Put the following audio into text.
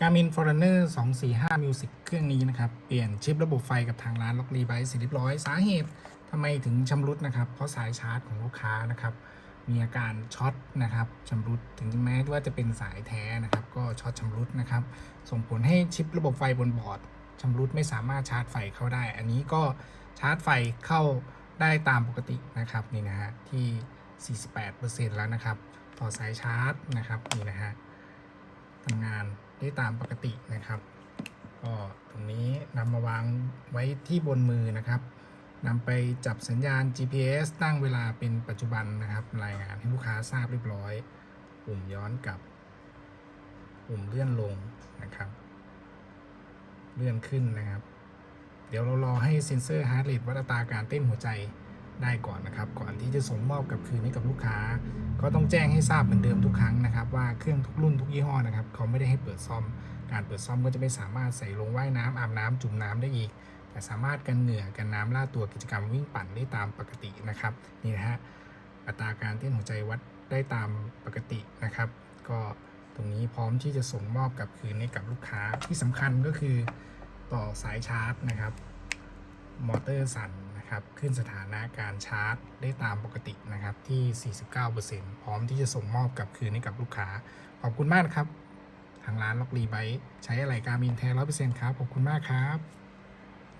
Garmin Forerunner 245 Music เครื่องนี้นะครับ เปลี่ยนชิประบบไฟกับทางร้านล็อกรีไบเสร็จเรียบร้อย สาเหตุทำไมถึงชำรุดนะครับ เพราะสายชาร์จของลูกค้านะครับ มีอาการช็อตนะครับชำรุดถึงแม้ว่าจะเป็นสายแท้นะครับ ก็ช็อตชำรุดนะครับ ส่งผลให้ชิประบบไฟบนบอร์ดชำรุดไม่สามารถชาร์จไฟเข้าได้ อันนี้ก็ชาร์จไฟเข้าได้ตามปกตินะครับนี่นะฮะที่ 48%แล้วนะครับ ต่อสายชาร์จนะครับนี่นะฮะทำงาน ได้ตามปกตินะครับ ก็ตรงนี้นำมาวางไว้ที่บนมือนะครับนำไปจับสัญญาณ GPS ตั้งเวลาเป็นปัจจุบันนะครับ รายงานให้ลูกค้าทราบเรียบร้อย ปุ่มย้อนกลับ ปุ่มเลื่อนลงนะครับ เลื่อนขึ้นนะครับ เดี๋ยวเรารอให้เซ็นเซอร์ฮาร์ดเรทวัดอัตราการเต้นหัวใจ ได้ก่อนนะครับ ก่อนที่จะส่งมอบกลับคืนให้กับลูกค้า ก็ต้องแจ้งให้ทราบเหมือนเดิมทุกครั้งนะครับ ว่าเครื่องทุกรุ่นทุกยี่ห้อนะครับเขาไม่ได้ให้เปิดซ่อม การเปิดซ่อมก็จะไม่สามารถใส่ลงว่ายน้ำอาบน้ำจุ่มน้ำได้อีก แต่สามารถกันเหงื่อกันน้ำล่าตัวกิจกรรมวิ่งปั่นได้ตามปกตินะครับนี่นะฮะอัตราการเต้นหัวใจวัดได้ตามปกตินะครับ ก็ตรงนี้พร้อมที่จะส่งมอบกลับคืนให้กับลูกค้าที่สำคัญก็คือต่อสายชาร์จนะครับ มอเตอร์สั่นนะครับ ขึ้นสถานะการชาร์จได้ตามปกตินะครับที่ 49%พร้อมที่จะส่งมอบกลับคืนให้กับลูกค้า ขอบคุณมากนะครับ ทางร้านล็อกรีไบใช้อะไรการมินแท้ร้อยเปอร์เซ็นต์ครับ ขอบคุณมากครับ